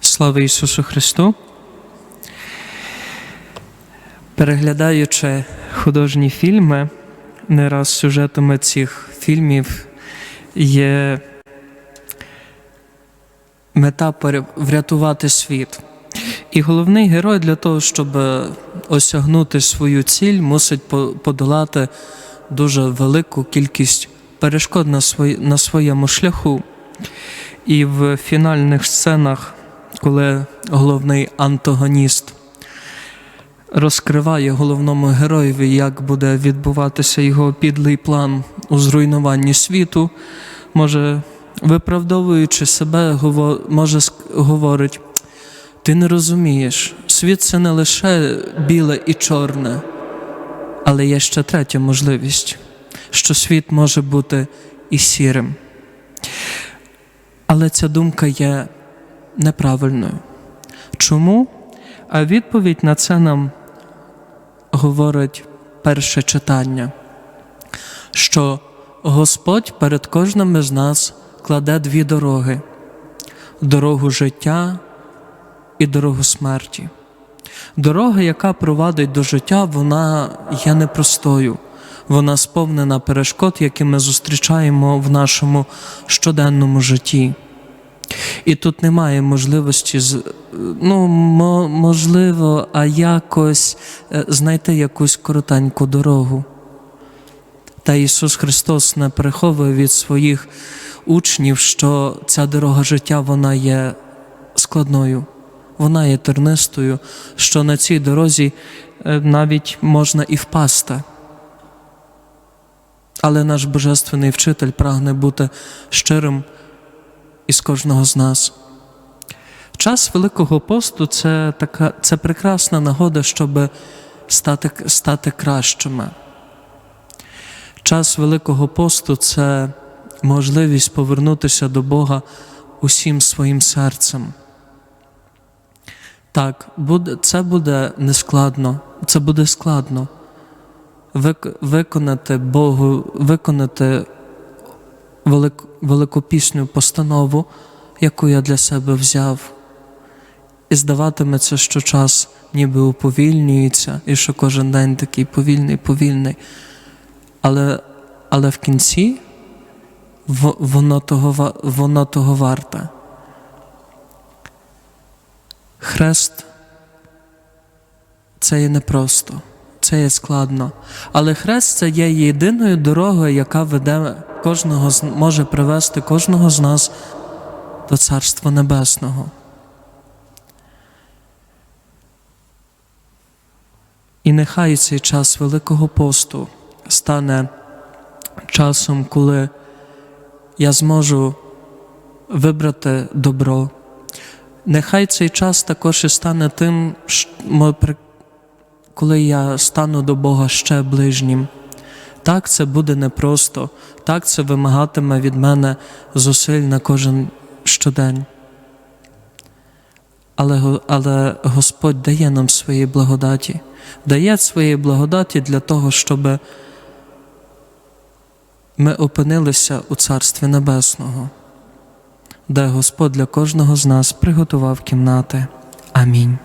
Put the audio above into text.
Слава Ісусу Христу! Переглядаючи художні фільми, не раз сюжетами цих фільмів є мета врятувати світ. І головний герой для того, щоб осягнути свою ціль, мусить подолати дуже велику кількість перешкод на, свої, на своєму шляху. І в фінальних сценах, коли головний антагоніст розкриває головному героєві, як буде відбуватися його підлий план у зруйнуванні світу, може, виправдовуючи себе, може говорить: ти не розумієш, світ це не лише біле і чорне, але є ще третя можливість, що світ може бути і сірим. Але ця думка є неправильною. Чому? А відповідь на це нам говорить перше читання, що Господь перед кожним із нас кладе дві дороги: дорогу життя і дорогу смерті. Дорога, яка провадить до життя, вона є непростою. Вона сповнена перешкод, які ми зустрічаємо в нашому щоденному житті. І тут немає можливості, ну, можливо, а якось е, знайти якусь коротеньку дорогу. Та Ісус Христос не приховує від своїх учнів, що ця дорога життя вона є складною, вона є тернистою, що на цій дорозі е, навіть можна і впасти. Але наш Божественний вчитель прагне бути щирим із кожного з нас. Час Великого посту це така це прекрасна нагода, щоб стати, стати кращими. Час Великого посту це можливість повернутися до Бога усім своїм серцем. Так, буде, це буде нескладно, це буде складно вик- виконати Богу, виконати велик, великопісну постанову, яку я для себе взяв. І здаватиметься, що час ніби уповільнюється, і що кожен день такий повільний, повільний. Але, але в кінці воно того, воно того варте. Хрест це є непросто, це є складно. Але хрест це є єдиною дорогою, яка веде кожного може привести кожного з нас до Царства Небесного. І нехай цей час Великого посту стане часом, коли я зможу вибрати добро. Нехай цей час також і стане тим, коли я стану до Бога ще ближнім. Так, це буде непросто, так це вимагатиме від мене зусиль на кожен щодень. Але, але Господь дає нам свої благодаті, дає свої благодаті для того, щоб ми опинилися у Царстві Небесного, де Господь для кожного з нас приготував кімнати. Амінь.